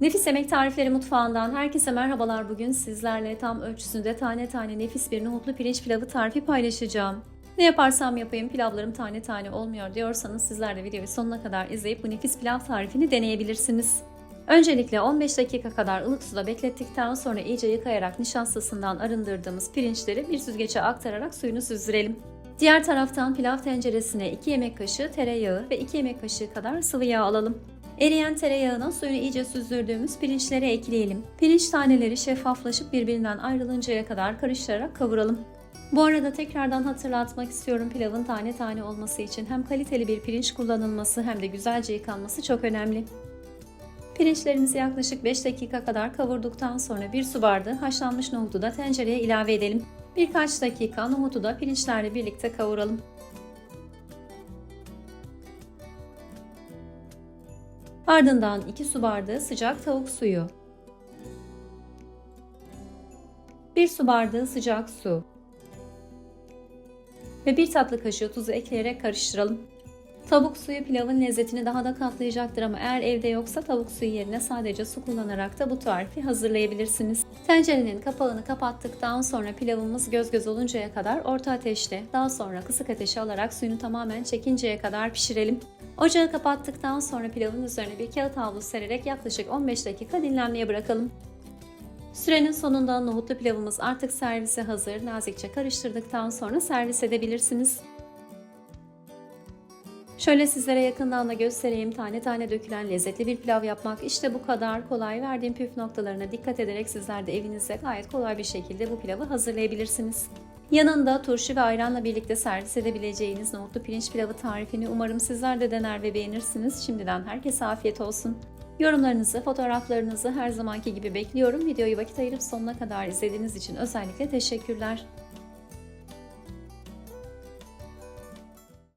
Nefis Yemek Tarifleri Mutfağından herkese merhabalar. Bugün sizlerle tam ölçüsünde tane tane nefis bir nohutlu pirinç pilavı tarifi paylaşacağım. Ne yaparsam yapayım pilavlarım tane tane olmuyor diyorsanız sizler de videoyu sonuna kadar izleyip bu nefis pilav tarifini deneyebilirsiniz. Öncelikle 15 dakika kadar ılık suda beklettikten sonra iyice yıkayarak nişastasından arındırdığımız pirinçleri bir süzgece aktararak suyunu süzdürelim. Diğer taraftan pilav tenceresine 2 yemek kaşığı tereyağı ve 2 yemek kaşığı kadar sıvı yağ alalım. Eriyen tereyağına suyunu iyice süzdürdüğümüz pirinçlere ekleyelim. Pirinç taneleri şeffaflaşıp birbirinden ayrılıncaya kadar karıştırarak kavuralım. Bu arada tekrardan hatırlatmak istiyorum pilavın tane tane olması için hem kaliteli bir pirinç kullanılması hem de güzelce yıkanması çok önemli. Pirinçlerimizi yaklaşık 5 dakika kadar kavurduktan sonra bir su bardağı haşlanmış nohutu da tencereye ilave edelim. Birkaç dakika nohutu da pirinçlerle birlikte kavuralım. Ardından 2 su bardağı sıcak tavuk suyu. 1 su bardağı sıcak su. Ve 1 tatlı kaşığı tuzu ekleyerek karıştıralım. Tavuk suyu pilavın lezzetini daha da katlayacaktır ama eğer evde yoksa tavuk suyu yerine sadece su kullanarak da bu tarifi hazırlayabilirsiniz. Tencerenin kapağını kapattıktan sonra pilavımız göz göz oluncaya kadar orta ateşte, daha sonra kısık ateşe alarak suyunu tamamen çekinceye kadar pişirelim. Ocağı kapattıktan sonra pilavın üzerine bir kağıt havlu sererek yaklaşık 15 dakika dinlenmeye bırakalım. Sürenin sonunda nohutlu pilavımız artık servise hazır. Nazikçe karıştırdıktan sonra servis edebilirsiniz. Şöyle sizlere yakından da göstereyim. Tane tane dökülen lezzetli bir pilav yapmak işte bu kadar kolay. Verdiğim püf noktalarına dikkat ederek sizler de evinizde gayet kolay bir şekilde bu pilavı hazırlayabilirsiniz. Yanında turşu ve ayranla birlikte servis edebileceğiniz nohutlu pirinç pilavı tarifini umarım sizler de dener ve beğenirsiniz. Şimdiden herkese afiyet olsun. Yorumlarınızı, fotoğraflarınızı her zamanki gibi bekliyorum. Videoyu vakit ayırıp sonuna kadar izlediğiniz için özellikle teşekkürler.